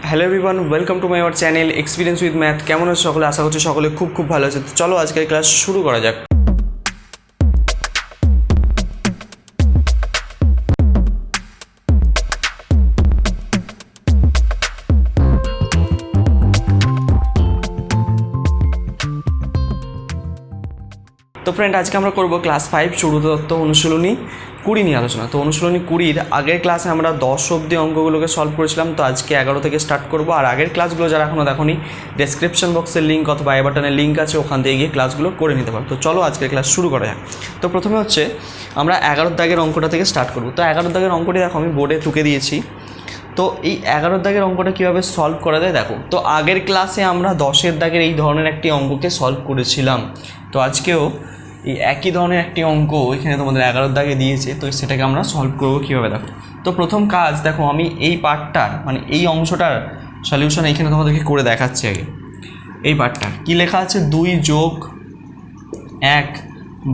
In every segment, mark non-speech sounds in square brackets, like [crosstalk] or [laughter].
Hello everyone welcome to my our channel experience with math কেমন আছে সকলে? আশা করছি সকলে খুব খুব ভালো আছে। চলো আজকের ক্লাস শুরু করা যাক। ফ্রেন্ড আজকে আমরা করব ক্লাস ফাইভ শুরুদত্ত অনুশীলনী, কুড়ি নিয়ে আলোচনা। তো অনুশীলনী কুড়ির আগের ক্লাসে আমরা দশ অব্দি অঙ্কগুলোকে সলভ করেছিলাম, তো আজকে এগারো থেকে স্টার্ট করব। আর আগের ক্লাসগুলো যারা এখনও দেখোনি ডেসক্রিপশন বক্সের লিঙ্ক অথবা আই বাটনের লিঙ্ক আছে, ওখান থেকে গিয়ে ক্লাসগুলো করে নিতে পারো। তো চলো আজকের ক্লাস শুরু করা যাক। তো প্রথমে হচ্ছে, আমরা এগারোর দাগের অঙ্কটা থেকে স্টার্ট করব। তো এগারোর দাগের অঙ্কটি দেখো, আমি বোর্ডে টুকে দিয়েছি। তো এই এগারোর দাগের অঙ্কটা কীভাবে সলভ করা যায় দেখো, তো আগের ক্লাসে আমরা দশের দাগের এই ধরনের একটি অঙ্ককে সলভ করেছিলাম। তো আজকেও এই একই ধরনের একটি অঙ্ক এখানে তোমাদের এগারোর দাগে দিয়েছে, তো সেটাকে আমরা সলভ করব কীভাবে দেখো। তো প্রথম কাজ, দেখো আমি এই পার্টটার মানে এই অংশটার সলিউশন এইখানে তোমাদেরকে করে দেখাচ্ছি আগে। এই পার্টটা কী লেখা আছে? দুই যোগ এক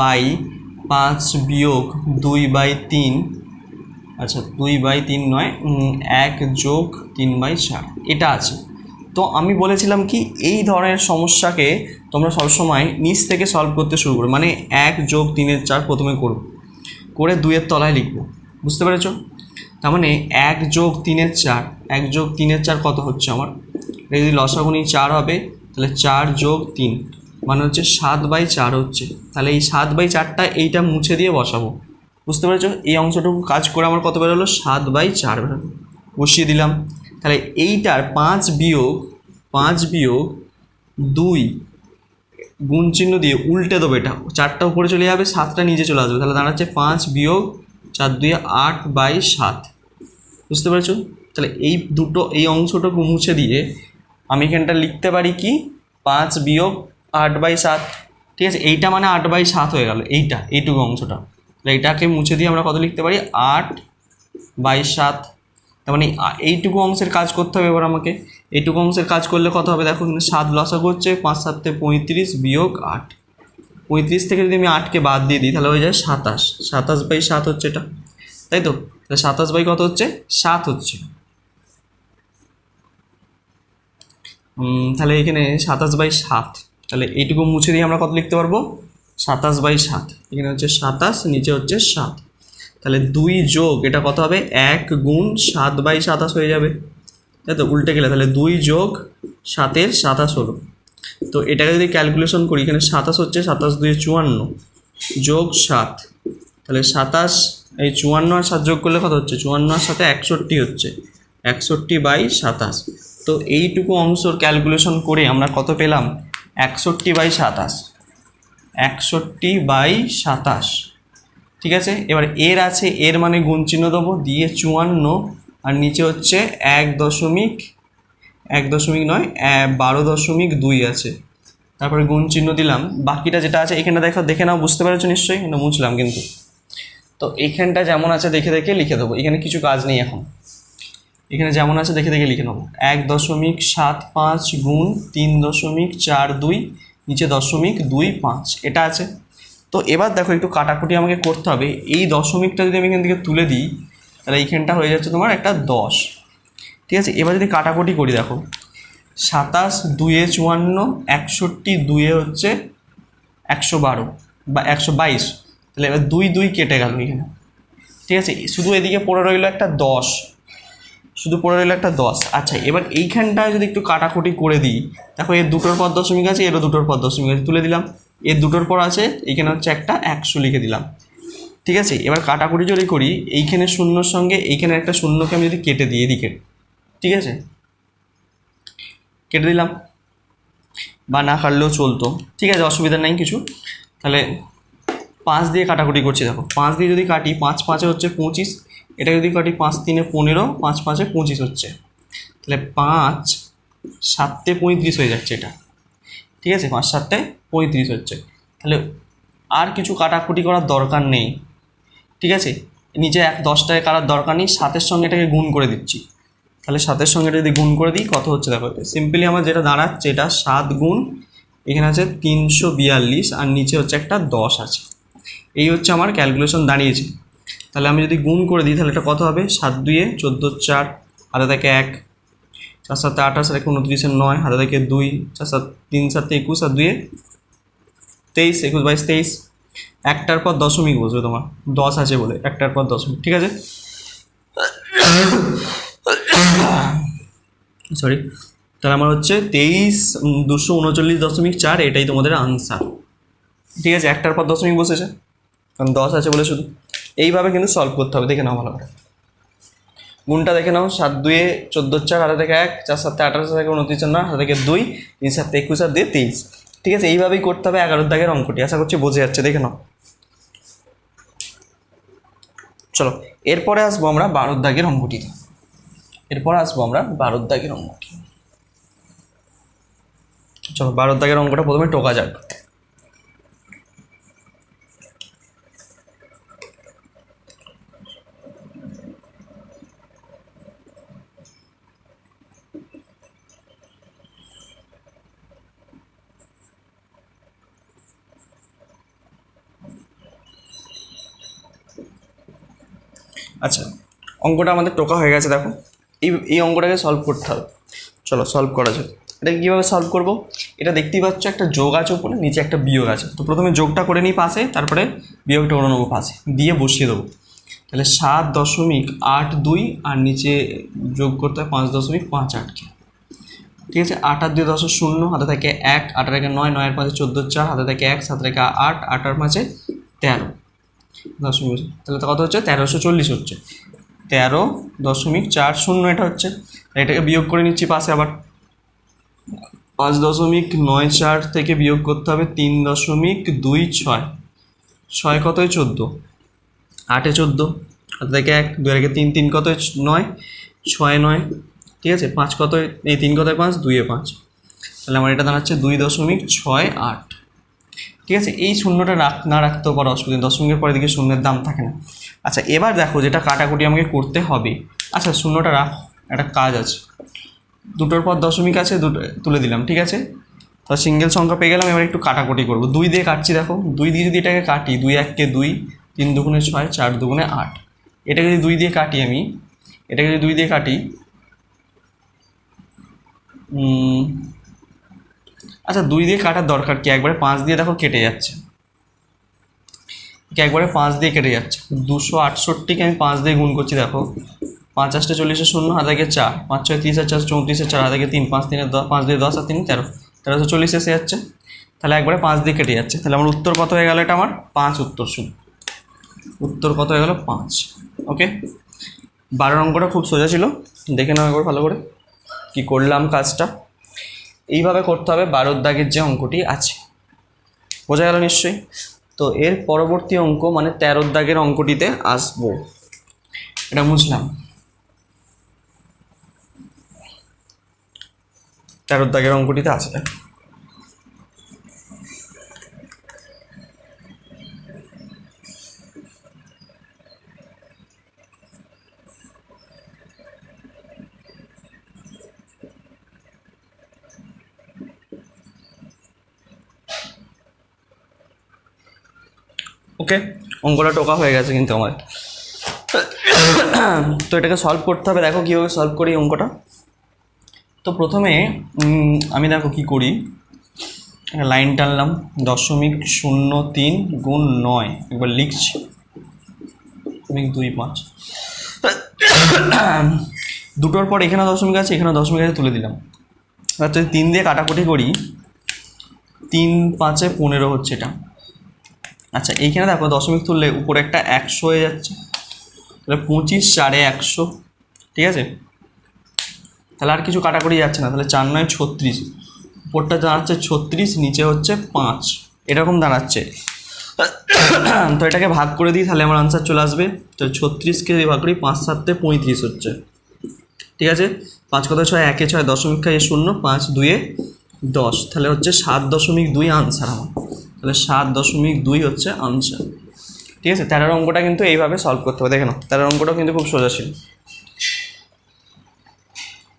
বাই পাঁচ বিয়োগ দুই বাই তিন আচ্ছা দুই বাই তিন নয় এক যোগ তিন বাই চার, এটা আছে। তো আমি বলেছিলাম কি, এই ধরনের সমস্যাকে তোমরা সবসময় নিচ থেকে সলভ করতে শুরু করো। মানে এক যোগ তিনের চার প্রথমে করব করে দুইয়ের তলায় লিখব। বুঝতে পেরেছ? তার মানে এক যোগ তিনের চার। এক যোগ তিনের চার কত হচ্ছে আমার? যদি লসাগুনি চার হবে, তাহলে চার যোগ তিন। মানে হচ্ছে সাত বাই চার হচ্ছে। তাহলে এই সাত বাই চারটা এইটা মুছে দিয়ে বসাবো। বুঝতে পেরেছ? এই অংশটুকু কাজ করে আমার কত বেরোলো? সাত বাই চার বেরোলো। বসিয়ে দিলাম। তাহলে এইটার পাঁচ বিয়োগ পাঁচ বিয়োগ দুই গুণ চিহ্ন দিয়ে উল্টে দেবো এটা। চারটা উপরে চলে যাবে, সাতটা নিচে চলে আসবে। তাহলে দাঁড়াচ্ছে পাঁচ বিয়োগ চার দুই আট বাই সাত। বুঝতে পেরেছ? তাহলে এই দুটো, এই অংশটুকু মুছে দিয়ে আমি এখানটা লিখতে পারি কি? পাঁচ বিয়োগ আট বাই সাত। ঠিক আছে? এইটা মানে আট বাই সাত হয়ে গেল। এইটা, এইটুকু অংশটা। তাহলে এইটাকে মুছে দিয়ে আমরা কত লিখতে পারি? আট বাই সাত। তার মানে এইটুকু অংশের কাজ করতে হবে এবার আমাকে। এইটুকু অংশের কাজ করলে কত হবে? দেখো কিন্তু সাত লসাগু হচ্ছে পাঁচ সাতে পঁয়ত্রিশ বিয়োগ আট। পঁয়ত্রিশ থেকে যদি আমি আটকে বাদ দিয়ে দিই, তাহলে হয়ে যায় সাতাশ। সাতাশ বাই সাত হচ্ছে এটা। তাই তো? তাহলে সাতাশ বাই কত হচ্ছে? সাত হচ্ছে। তাহলে এখানে সাতাশ বাই সাত। তাহলে এইটুকু মুছে দিয়ে আমরা কত লিখতে পারব? সাতাশ বাই সাত। এখানে হচ্ছে সাতাশ, নিচে হচ্ছে সাত। তাহলে দুই যোগ, এটা কত হবে? এক গুণ সাত বাই সাতাশ হয়ে যাবে। তাই তো উল্টে গেলে, তাহলে দুই যোগ সাতের সাতাশ হলো। তো এটাকে যদি ক্যালকুলেশন করি, এখানে সাতাশ হচ্ছে সাতাশ দুই চুয়ান্ন, যোগ সাত। তাহলে সাতাশ, এই চুয়ান্ন আর সাত যোগ করলে কত হচ্ছে? চুয়ান্ন আর সাথে একষট্টি হচ্ছে। একষট্টি বাই সাতাশ। তো এইটুকু অংশর ক্যালকুলেশন করে আমরা কত পেলাম? একষট্টি বাই সাতাশ। একষট্টি বাই সাতাশ। ঠিক আছে? এবার এর আছে, এর মানে গুণ চিহ্ন দেবো, দিয়ে চুয়ান্ন, আর নিচে হচ্ছে এক দশমিক এক দশমিক নয় বারো দশমিক দুই আছে। তারপরে গুণ চিহ্ন দিলাম। বাকিটা যেটা আছে এখানটা দেখো, দেখে নাও, বুঝতে পেরেছ নিশ্চয়ই? এটা মুছলাম কিন্তু। তো এখানটা যেমন আছে, দেখে দেখে লিখে দেবো। এখানে কিছু কাজ নেই এখন। এখানে যেমন আছে, দেখে দেখে লিখে নেব। এক দশমিক সাত পাঁচ গুণ তিন দশমিক চার দুই, নিচে দশমিক দুই পাঁচ। এটা আছে। তো এবার দেখো একটু কাটাকুটি আমাকে করতে হবে। এই দশমিকটা যদি আমি এখান থেকে তুলে দিই, তাহলে এইখানটা হয়ে যাচ্ছে তোমার একটা দশ। ঠিক আছে? এবার যদি কাটাকুটি করি দেখো, সাতাশ দুয়ে চুয়ান্ন, একষট্টি দুয়ে হচ্ছে একশো বারো বা একশো বাইশ। তাহলে এবার দুই দুই কেটে গেল এখানে। ঠিক আছে? শুধু এদিকে পড়ে রইল একটা দশ। শুধু পড়ে রইল একটা দশ। আচ্ছা এবার এইখানটায় যদি একটু কাটাকুটি করে দিই, দেখো এর দুটোর পর দশমিক আছে, এরও দুটোর পর দশমিক আছে, তুলে দিলাম। এর দুটোর পর আছে, এখানে হচ্ছে একটা, একশো লিখে দিলাম। ঠিক আছে? এবার কাটাকুটি যদি করি, এইখানে শূন্যর সঙ্গে, এইখানে একটা শূন্যকে আমি যদি কেটে দিই এদিকে। ঠিক আছে? কেটে দিলাম। বা না কাটলেও চলতো। ঠিক আছে? অসুবিধা নেই কিছু। তাহলে পাঁচ দিয়ে কাটাকুটি করছি, দেখো। পাঁচ দিয়ে যদি কাটি, পাঁচ পাঁচে হচ্ছে পঁচিশ। এটা যদি কাটি পাঁচ তিনে পনেরো, পাঁচ পাঁচে পঁচিশ হচ্ছে। তাহলে পাঁচ সাততে পঁয়ত্রিশ হয়ে যাচ্ছে এটা। ঠিক আছে? পাঁচ সাতটে পঁয়ত্রিশ হচ্ছে। তাহলে আর কিছু কাটাকুটি করার দরকার নেই। ঠিক আছে? নিচে এক দশটায় কাটার দরকার নেই, সাতের সঙ্গে এটাকে গুণ করে দিচ্ছি। তাহলে সাতের সঙ্গে যদি গুণ করে দিই, কত হচ্ছে দেখো? সিম্পলি আমার যেটা দাঁড়াচ্ছে, এটা সাত গুণ, এখানে আছে তিনশো বিয়াল্লিশ, আর নিচে হচ্ছে একটা দশ আছে। এই হচ্ছে আমার ক্যালকুলেশন দাঁড়িয়েছে। তাহলে আমি যদি গুণ করে দিই, তাহলে এটা কত হবে? সাত দুইয়ে চোদ্দ চার, হাতে থাকে এক। চার সাথে আঠাশ আর একে উনত্রিশের নয়, হাতে থেকে দুই। চার সাত তিন সাথে একুশ, আর দুয়ে তেইশ, একুশ বাইশ, তেইশ। একটার পর দশমিক বসবে তোমার। দশ আছে বলে, একটার পর দশমিক, ঠিক আছে? সরি তাহলে আমার হচ্ছে তেইশ দুশো উনচল্লিশ দশমিক চার, এটাই তোমাদের আনসার ঠিক আছে? একটার পর দশমিক বসেছে। কারণ দশ আছে বলে শুধু। এইভাবে কিন্তু সলভ করতে হবে। দেখে নাও ভালো করে। গুণটা দেখে নাও। সাত দুয়ে চোদ্দ চার হাতে থেকে এক, চার সাথে আঠারো থেকে উনত্রিশ নয় হাতে থেকে দুই, তিন সাথে একুশ আর দিয়ে তেইশ। ঠিক আছে, এইভাবেই করতে হবে এগারো দাগের অঙ্কটি। আশা করছি বোঝে যাচ্ছে, দেখে নাও। চলো, এরপরে আসব আমরা বারোর দাগের অঙ্কটিতে। এরপরে আসব আমরা বারোর দাগের অঙ্কটি চলো, বারোর দাগের অঙ্কটা প্রথমে টোকা যাক। আচ্ছা অঙ্কটা আমাদের টোকা হয়ে গেছে, দেখো। এই এই অঙ্কটাকে সলভ করতে হবে। চলো সলভ করা যাক। এটাকে কীভাবে সলভ করব? এটা দেখতেই পাচ্ছ, একটা যোগ আছে উপরে, নিচে একটা বিয়োগ আছে। তো প্রথমে যোগটা করে নিই পাশে, তারপরে বিয়োগটা করে নেব পাশে। দিয়ে বসিয়ে দেবো। তাহলে সাত দশমিক আট দুই, আর নিচে যোগ করতে হয় পাঁচ দশমিক পাঁচ আটকে। ঠিক আছে? আট আর দুই দশ শূন্য, হাতে থেকে এক, আটের একে নয়, নয়ের পাঁচে চোদ্দ চার, হাতে থেকে এক সাত রেখে আট আট, আটার পাঁচে তেরো। দশমিক তাহলে কত হচ্ছে? তেরোশো চল্লিশ হচ্ছে। তেরো দশমিক চার শূন্য এটা হচ্ছে। এটাকে বিয়োগ করে নিচ্ছি পাশে আবার। পাঁচ দশমিক নয় চার থেকে বিয়োগ করতে হবে তিন দশমিক দুই ছয়। ছয় কতই চোদ্দ? আটে চোদ্দ। থেকে এক দুই রেখে তিন তিন কত নয়? ছয় নয়। ঠিক আছে? পাঁচ কত এই তিন কত পাঁচ? দুইয়ে পাঁচ। তাহলে আমার এটা দাঁড়াচ্ছে দুই দশমিক ছয় আট। ঠিক আছে? এই শূন্যটা রাখ, না রাখতেও পারো অসুবিধা। দশমিকের পরে দিকে শূন্যের দাম থাকে না। আচ্ছা এবার দেখো যেটা কাটাকুটি আমাকে করতে হবে। আচ্ছা শূন্যটা রাখ, একটা কাজ আছে। দুটোর পর দশমিক আছে, দুটো, তুলে দিলাম, ঠিক আছে? তো সিঙ্গেল সংখ্যা পেয়ে গেলাম, এবার একটু কাটাকুটি করব। দুই দিয়ে কাটছি, দেখো। দুই দিয়ে যদি এটাকে কাটি, দুই এককে দুই, তিন দুগুণে ছয়, চার দুগুণে আট। এটাকে যদি দুই দিয়ে কাটি আমি, এটাকে যদি দুই দিয়ে কাটি আচ্ছা দুই দিয়ে কাটার দরকার কি? একবারে পাঁচ দিয়ে দেখো কেটে যাচ্ছে। একবারে পাঁচ দিয়ে কেটে যাচ্ছে। দুশো আটষট্টিকে আমি পাঁচ দিয়ে গুণ করছি, দেখো। পাঁচ আটটা চল্লিশে শূন্য হাতে চার। পাঁচ ছয় তিরিশ আর চার চৌত্রিশে চার হাতে গিয়ে তিন, পাঁচ তিনে দশ পাঁচ দিয়ে দশ আর তিন তেরো। তেরোশো চল্লিশ এসে যাচ্ছে। তাহলে একবারে পাঁচ দিয়ে কেটে যাচ্ছে। তাহলে আমার উত্তর কত হয়ে গেল? এটা আমার পাঁচ উত্তর শুন উত্তর কত হয়ে গেল? পাঁচ। ওকে? বারোর অঙ্কটা খুব সোজা ছিল। দেখে নাও একবার ভালো করে। কি করলাম কাজটা? এইভাবে করতে হবে বারোর দাগের যে অঙ্কটি আছে। বোঝা গেল নিশ্চয়ই? তো এর পরবর্তী অঙ্ক মানে তেরোর দাগের অঙ্কটিতে আসব। এটা বুঝলাম। তেরোর দাগের অঙ্কটিতে আসবে। ওকে অঙ্কটা টোকা হয়ে গেছে কিন্তু আমার। তো এটাকে সলভ করতে হবে। দেখো কীভাবে সলভ করি অঙ্কটা। তো প্রথমে আমি দেখো কি করি। লাইন টানলাম। দশমিক শূন্য তিন গুণ নয়। একবার লিখছি। দশমিক দুই পাঁচ। দুটোর পর এখানে দশমিক আছে এখানে দশমিক আছে তুলে দিলাম। এবার যদি তিন দিয়ে কাটাকুটি করি, তিন পাঁচে পনেরো হচ্ছে এটা। আচ্ছা এইখানে দেখো দশমিক তুললে উপরে একটা একশো হয়ে যাচ্ছে। তাহলে পঁচিশ চারে একশো, ঠিক আছে? তাহলে আর কিছু কাটাকুটি যাচ্ছে না, তাহলে চার নয় ছত্রিশ। উপরটা দাঁড়াচ্ছে ছত্রিশ, নিচে হচ্ছে পাঁচ। এরকম দাঁড়াচ্ছে। তো এটাকে ভাগ করে দিই, তাহলে আমার আনসার চলে আসবে। তো ছত্রিশকে ভাগ করি, পাঁচ সাততে পঁয়ত্রিশ হচ্ছে। ঠিক আছে? পাঁচ কথা ছয়? একে ছয়, দশমিক খাই শূন্য, পাঁচ দুয়ে দশ। তাহলে হচ্ছে সাত দশমিক দুই আনসার আমার। তাহলে সাত দশমিক দুই হচ্ছে আনসার। ঠিক আছে, তেরোর অঙ্কটা কিন্তু এইভাবে সলভ করতে হবে, দেখে নাও। তেরোর অঙ্কটাও কিন্তু খুব সোজা ছিল।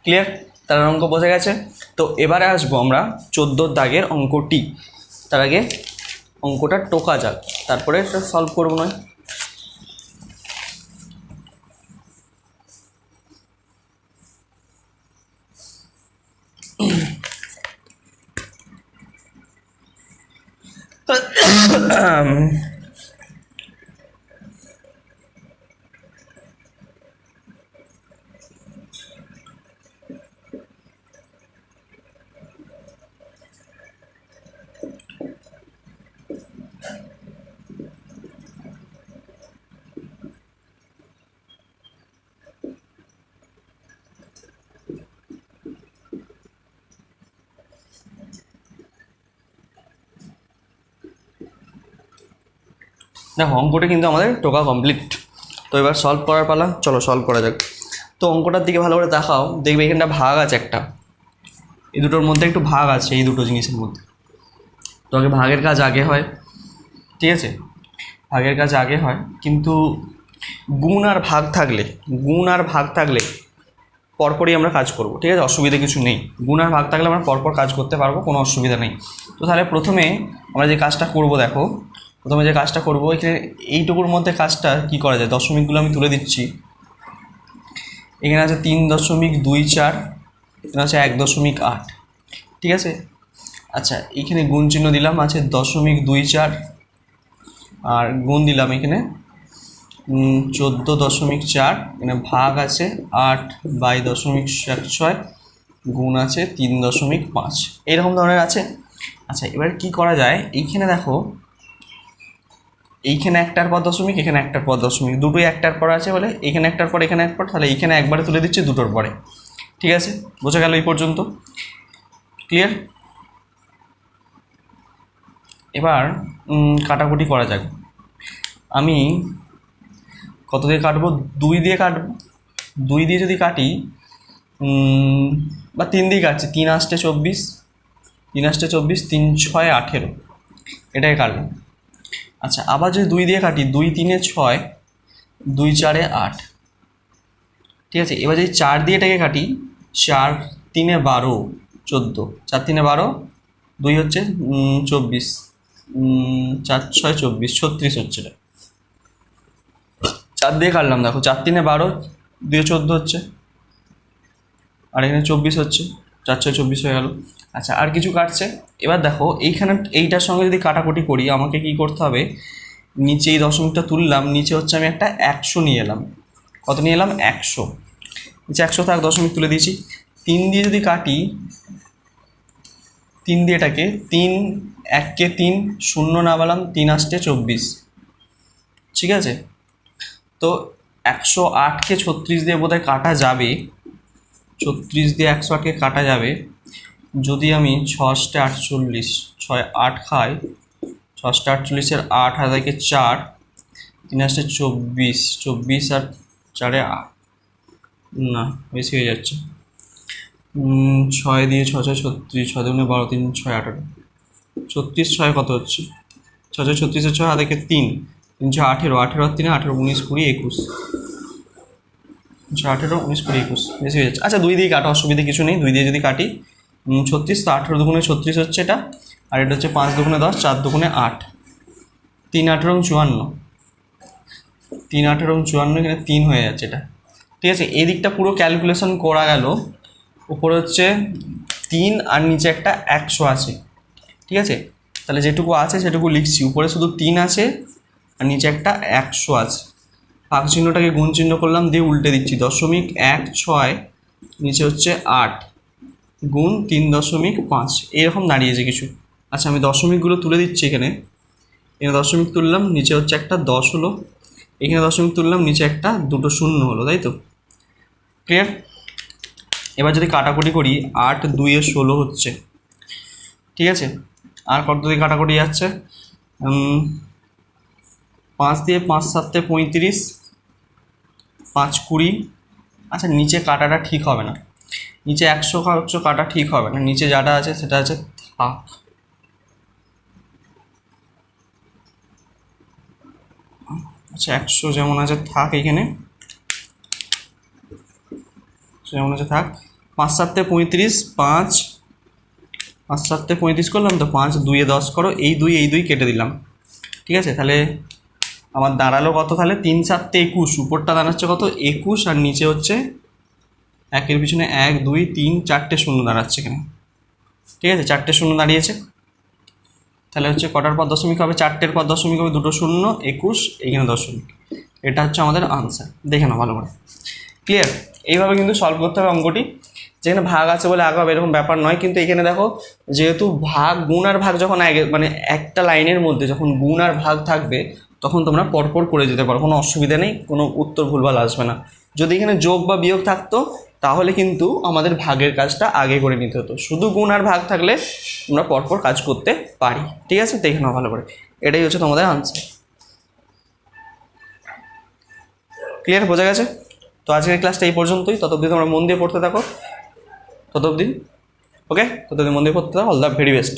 ক্লিয়ার তেরোর অঙ্ক বোঝা গেছে? তো এবারে আসব আমরা চোদ্দোর দাগের অঙ্কটি। তার আগে অঙ্কটা টোকা যাক, তারপরে সলভ করব নয়। [coughs] um, দেখো, অঙ্কটা কিন্তু আমাদের টোকা কমপ্লিট তো এবার সলভ করার পালা, চলো সলভ করা যাক। তো অঙ্কটার দিকে ভালো করে দেখাও, দেখবে এখানটা ভাগ আছে একটা। এই দুটোর মধ্যে একটু ভাগ আছে, এই দুটো জিনিসের মধ্যে। তো আগে ভাগের কাজ আগে হয়, ঠিক আছে? ভাগের কাজ আগে হয়, কিন্তু গুণ আর ভাগ থাকলে, গুণ আর ভাগ থাকলে পরপরই আমরা কাজ করব, ঠিক আছে? অসুবিধা কিছু নেই। গুণ আর ভাগ থাকলে আমরা পরপর কাজ করতে পারব, কোনো অসুবিধা নেই। তো তাহলে প্রথমে আমরা যে কাজটা করব, দেখো প্রথমে যে কাজটা করব, এখানে এইটুকুর মধ্যে কাজটা কি করা যায়? দশমিকগুলো আমি তুলে দিচ্ছি। এখানে আছে তিন দশমিক দুই চার, এখানে আছে এক দশমিক আট। ঠিক আছে? আচ্ছা এখানে গুণ চিহ্ন দিলাম, আছে দশমিক দুই চার, আর গুণ দিলাম এখানে চোদ্দ দশমিক চার, এখানে ভাগ আছে আট বাই দশমিক ছয়, গুণ আছে তিন দশমিক পাঁচ। এরকম ধরনের আছে? আচ্ছা এবার কি করা যায়? এইখানে দেখো এইখানে একটার পর দশমিক, এখানে একটার পর দশমিক। দুটোই একটার পর আছে বলে, এখানে একটার পর, এখানে এক পর, তাহলে এইখানে একবারে তুলে দিচ্ছি দুটোর পরে। ঠিক আছে? বোঝা গেল এই পর্যন্ত? ক্লিয়ার এবার কাটাকুটি করা যাক। আমি কত দিয়ে কাটবো? দুই দিয়ে কাটবো। দুই দিয়ে যদি কাটি বা তিন দিয়ে কাটছি, তিন আষ্টে চব্বিশ, তিন আষ্টে চব্বিশ, তিন ছয় আঠেরো। এটাই কাটলাম আচ্ছা আবার যদি দুই দিয়ে কাটি, দুই তিনে ছয়, দুই চারে আট। ঠিক আছে, এবার যদি চার দিয়ে এটাকে কাটি, চার তিনে বারো, চোদ্দ। চার তিনে বারো, দুই হচ্ছে চব্বিশ। চার, ছয়, চব্বিশ, ছত্রিশ হচ্ছে চার দিয়ে কাটলাম, দেখো, চার তিনে বারো, দুই চোদ্দ হচ্ছে, আর এখানে চব্বিশ হচ্ছে। চার ছয় চব্বিশ হয়ে গেল। আচ্ছা আর কিছু কাটছে? এবার দেখো, এইখানে এইটার সঙ্গে যদি কাটাকুটি করি, আমাকে কি করতে হবে? নিচে এই দশমিকটা তুললাম, নিচে হচ্ছে আমি একটা একশো নিয়ে এলাম। কত নিয়ে এলাম? একশো। নিচে একশো থাক, দশমিক তুলে দিয়েছি। তিন দিয়ে যদি কাটি, তিন দিয়ে এটাকে, তিন, এককে তিন, শূন্য না বললাম তিন আসতে চব্বিশ। ঠিক আছে? তো একশো আটকে ছত্রিশ দিয়ে বোধহয় কাটা যাবে। ছত্রিশ দিয়ে একশো আটকে কাটা যাবে। যদি আমি ছশটা আটচল্লিশ, ছয় আট খাই ছশটা আটচল্লিশের আট হাজারকে চার, তিন আসতে চব্বিশ চব্বিশ আর চারে আট না, বেশি হয়ে যাচ্ছে। ছয় দিয়ে ছ ছয় ছত্রিশ, ছয় দুগুণে বারো, তিন, ছয় আঠারো। ছত্রিশ, ছয় কত হচ্ছে? ছ ছয় ছত্রিশের ছয় হাতে তিন তিন, ছয় আঠেরো আঠেরো তিনে আঠেরো, উনিশ, কুড়ি, একুশ। আচ্ছা আঠেরো, উনিশ, কুড়ি, একুশ। বেশি হয়ে যাচ্ছে। আচ্ছা দুই দিয়ে কাটা, অসুবিধা কিছু নেই। দুই দিয়ে যদি কাটি ছত্রিশ, তো আঠেরো দুগুণে ছত্রিশ হচ্ছে এটা। আর এটা হচ্ছে পাঁচ দুগুণে দশ, চার দুগুণে আট। তিন, আঠেরো চুয়ান্ন। তিন, আঠেরো চুয়ান্ন, এখানে তিন হয়ে যাচ্ছে এটা। ঠিক আছে, এই দিকটা পুরো ক্যালকুলেশন করা গেল। উপরে হচ্ছে তিন আর নিচে একটা একশো আছে। ঠিক আছে? তাহলে যেটুকু আছে সেটুকু লিখছি। উপরে শুধু তিন আছে আর নিচে একটা একশো আছে। ভাগ চিহ্নটাকে গুণ চিহ্ন করলাম, দিয়ে উল্টে দিচ্ছি। দশমিক এক ছয়, নিচে হচ্ছে আট, গুণ তিন দশমিক পাঁচ। এরকম দাঁড়িয়েছে কিছু। আচ্ছা আমি দশমিকগুলো তুলে দিচ্ছি এখানে। এখানে দশমিক তুললাম, নিচে হচ্ছে একটা দশ হলো। এখানে দশমিক তুললাম, নিচে একটা দুটো শূন্য হলো, তাই তো? ক্লিয়ার এবার যদি কাটাকুটি করি, আট দুইয়ে ষোলো হচ্ছে। ঠিক আছে? আর কত দিয়ে কাটাকুটি যাচ্ছে? পাঁচ দিয়ে পাঁচ সাতে পঁয়ত্রিশ পাঁচ কুড়ি। আচ্ছা নিচে কাটাটা ঠিক হবে না। নিচে একশো একশো কাটা ঠিক হবে না। নিচে যাটা আছে, সেটা আছে থাক। আচ্ছা একশো যেমন আছে, থাক এখানে। যেমন আছে, থাক। পাঁচ সাতে পঁয়ত্রিশ, পাঁচ। পাঁচ সাতে পঁয়ত্রিশ করলাম তো, পাঁচ দুইয়ে দশ করো। এই দুই এই দুই কেটে দিলাম। ঠিক আছে? তাহলে আমার দাঁড়াল কত তাহলে? তিন সাততে একুশ। উপরটা দাঁড়াচ্ছে কত? একুশ, আর নিচে হচ্ছে একের পিছনে এক, দুই, তিন, চারটে শূন্য দাঁড়াচ্ছে এখানে। ঠিক আছে? চারটে শূন্য দাঁড়িয়েছে। তাহলে হচ্ছে কটার পর দশমিক হবে? চারটের পর দশমিক হবে দুটো শূন্য, একুশ এইখানে দশমিক এটা হচ্ছে আমাদের আনসার দেখে নাও ভালো করে। ক্লিয়ার এইভাবে কিন্তু সলভ করতে হবে অঙ্কটি। যেখানে ভাগ আছে বলে আগাবে, এরকম ব্যাপার নয়। কিন্তু এখানে দেখো, যেহেতু ভাগ, গুণ আর ভাগ যখন আগে মানে একটা লাইনের মধ্যে যখন গুণ আর ভাগ থাকবে তখন তোমরা পরপর করে যেতে পারো, কোনো অসুবিধা নেই, কোনো উত্তর ভুলভাল আসবে না। যদি এখানে যোগ বা বিয়োগ থাকতো, তাহলে কিন্তু আমাদের ভাগের কাজটা আগে করে নিতে হতো। শুধু গুণ আর ভাগ থাকলে আমরা পরপর কাজ করতে পারি। ঠিক আছে? দেখে নাও ভালো করে। এটাই হচ্ছে তোমাদের আনসার ক্লিয়ার বোঝা গেছে? তো আজকের ক্লাসটা এই পর্যন্তই। তত অবধি তোমরা মন দিয়ে পড়তে থাকো। তত অবধি ওকে তত অবধি মন দিয়ে পড়তে থাকো। All the very best